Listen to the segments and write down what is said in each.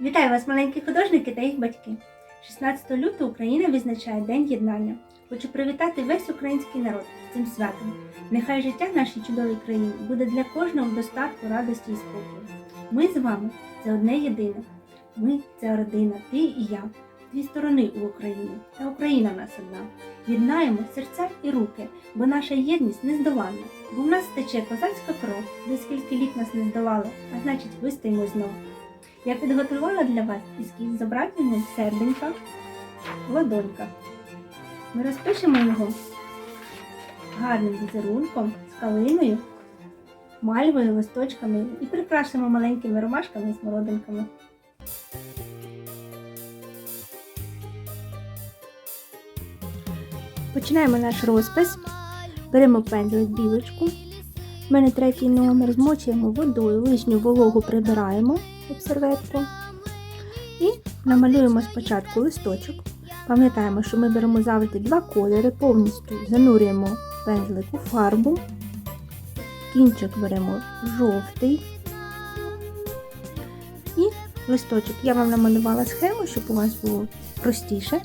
Вітаю вас, маленькі художники та їх батьки. 16 лютого Україна відзначає День єднання. Хочу привітати весь український народ з цим святом. Нехай життя в нашій чудовій країні буде для кожного в достатку, радості і спокою. Ми з вами це одне єдине. Ми це родина, ти і я. Дві сторони у Україні, та Україна нас одна. Єднаємо серця і руки, бо наша єдність нездоланна. Бо в нас тече козацька кров, де скільки літ нас не здолало, а значить вистоїмо знов. Я підготувала для вас ескіз зображенням серденька, ладонька. Ми розпишемо його гарним візерунком, з калиною, мальвою, листочками і прикрасимо маленькими ромашками і смородинками. Починаємо наш розпис. Беремо пензлик білочку. У мене третій номер, змочуємо водою, лишню вологу прибираємо об. І намалюємо спочатку листочок. Пам'ятаємо, що ми беремо завжди два кольори, повністю занурюємо пензлик у фарбу. Кінчик беремо жовтий. І листочок. Я вам намалювала схему, щоб у вас було простіше.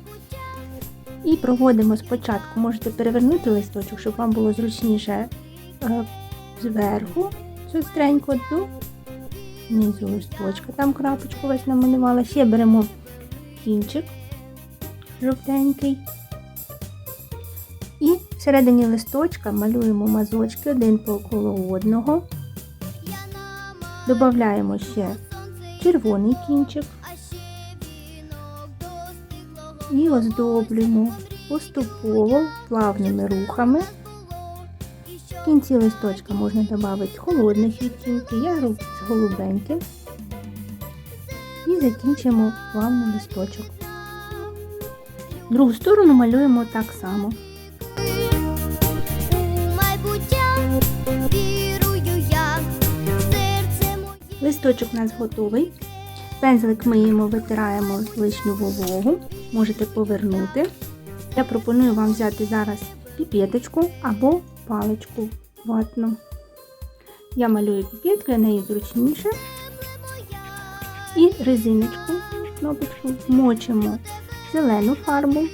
І проводимо спочатку, можете перевернути листочок, щоб вам було зручніше е, зверху, сестренько до низу листочка. Там крапочку ось намалювала. Ще беремо кінчик жовтенький. І всередині листочка малюємо мазочки один по коло одного. Додаємо ще червоний кінчик і оздоблюємо поступово плавними рухами. В кінці листочка можна додати холодних відтінків, я роблю з голубеньким. І закінчимо плавний листочок. Другу сторону малюємо так само. Листочок у нас готовий. Пензлик миємо, витираємо лишню вологу. Можете повернути. Я пропоную вам взяти зараз піпеточку або паличку ватну. Я малюю піпеткою, неї зручніше. І резиночку, кнопочку, мочимо зелену фарбу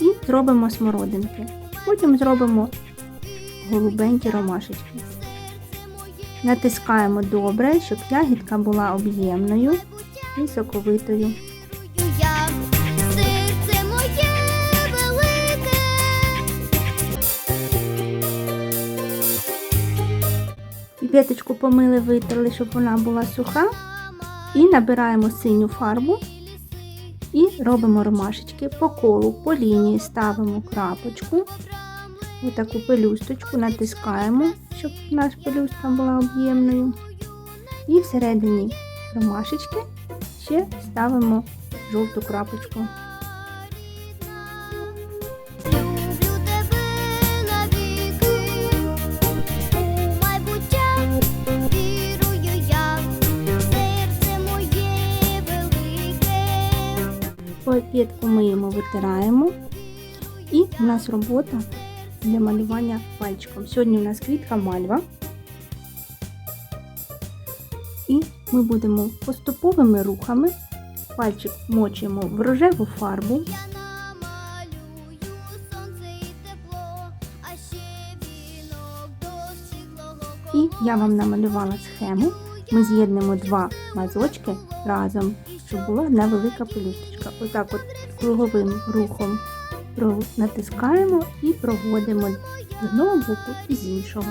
і зробимо смородинки. Потім зробимо голубенькі ромашечки. Натискаємо добре, щоб ягідка була об'ємною і соковитою. Піпеточку помили, витерли, щоб вона була суха. І набираємо синю фарбу і робимо ромашечки по колу, по лінії ставимо крапочку, отаку пелюсточку натискаємо, щоб наша пелюстка була об'ємною. І всередині ромашечки ще ставимо жовту крапочку. Велике. Піпетку миємо, витираємо. І в нас робота для малювання пальчиком. Сьогодні у нас квітка мальва. І ми будемо поступовими рухами пальчик мочимо в рожеву фарбу. І я вам намалювала схему. Ми з'єднемо два мазочки разом, щоб була одна велика пелюсточка. Отак от круговим рухом натискаємо і проводимо з одного боку і з іншого.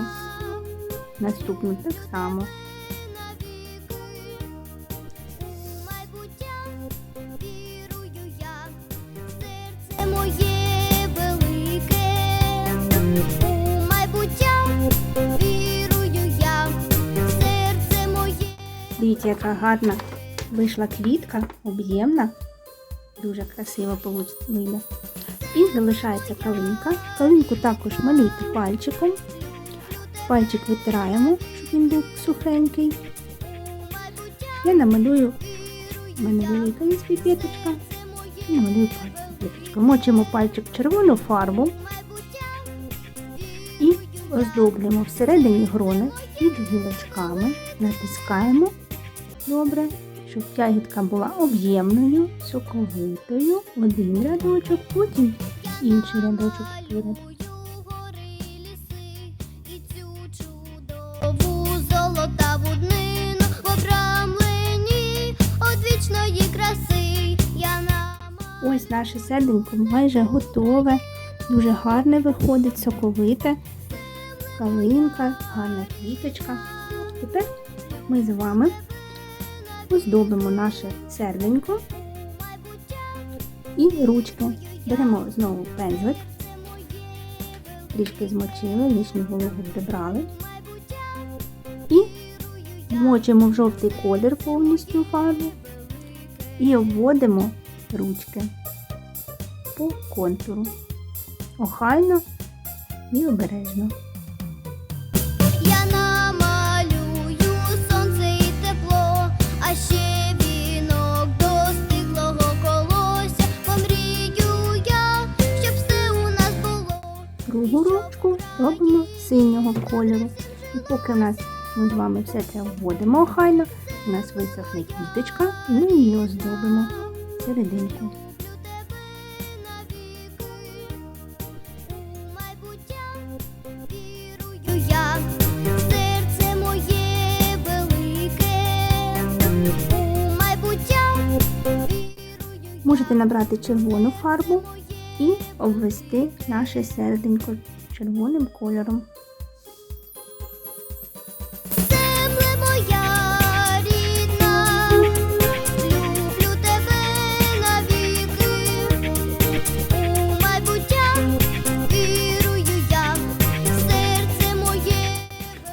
Наступну так само. Дивіться, яка гарна вийшла квітка, об'ємна. Дуже красиво вийде. І залишається калинка. Калинку також малюйте пальчиком. Пальчик витираємо, щоб він був сухенький. Я намалюю, у мене велика є піпеточка. І намалюю пальчик. Мочимо пальчик червону фарбу і оздоблюємо всередині грони під гілочками, натискаємо добре, щоб ягідка була об'ємною, соковитою, один рядочок, потім інший рядочок поряд. Ось наше серденько майже готове, дуже гарне виходить, соковите, калинка, гарна квіточка. Тепер ми з вами оздобимо наше серденько і ручки. Беремо знову пензлик, трішки змочили, лишню вологу прибрали. І вмочимо в жовтий колір повністю фарбу і обводимо ручки по контуру. Охайно і обережно. Другу робимо синього кольору. І поки у нас ми з вами все це вводимо охайно, у нас висохне квіточка, і ми її оздобимо серединку. Можете набрати червону фарбу і обвести наше серденько червоним кольором.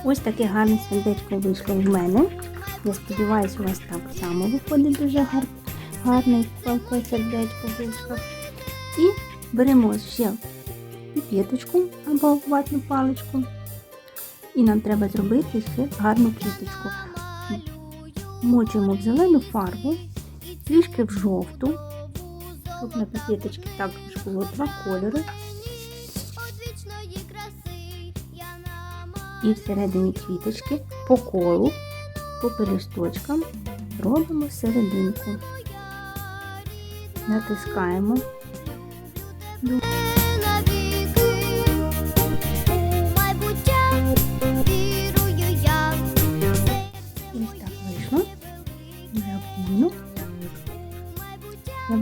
Ось таке гарне сердечко вийшло в мене. Я сподіваюся, у вас так само виходить дуже гар... гарне сердечко в ручках. І беремо ще піпеточку або ватну паличку. І нам треба зробити ще гарну квіточку. Мочимо в зелену фарбу, трішки в жовту, щоб на піпеточці також було два кольори. І всередині квіточки по колу, по пелюсточкам робимо серединку. Натискаємо.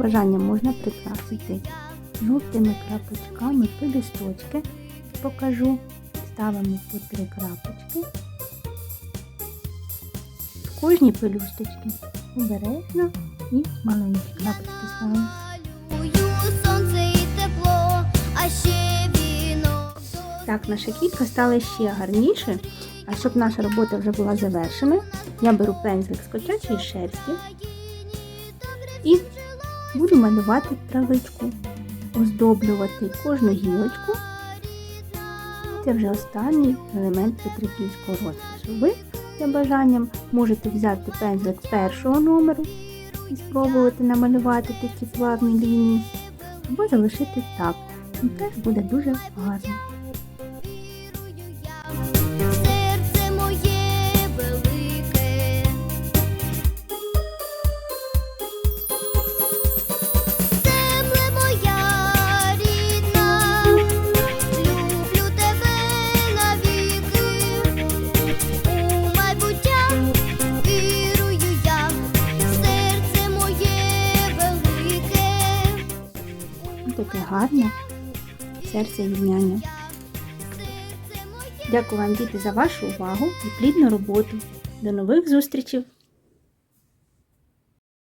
Бажанням можна прикрасити жовтими крапочками пелюсточки. Покажу. Ставимо по три крапочки. В кожній пелюсточці обережно і маленькі крапочки ставимо. Так, наша квітка стала ще гарніше. А щоб наша робота вже була завершена, я беру пензлик з котячої шерсті і буду малювати травичку, оздоблювати кожну гілочку. Це вже останній елемент петриківського розпису. Ви за бажанням можете взяти пензлик першого номеру і спробувати намалювати такі плавні лінії, або залишити так. Теж буде дуже гарно. Гарне серце єднання. Дякую вам, діти, за вашу увагу і плідну роботу. До нових зустрічей!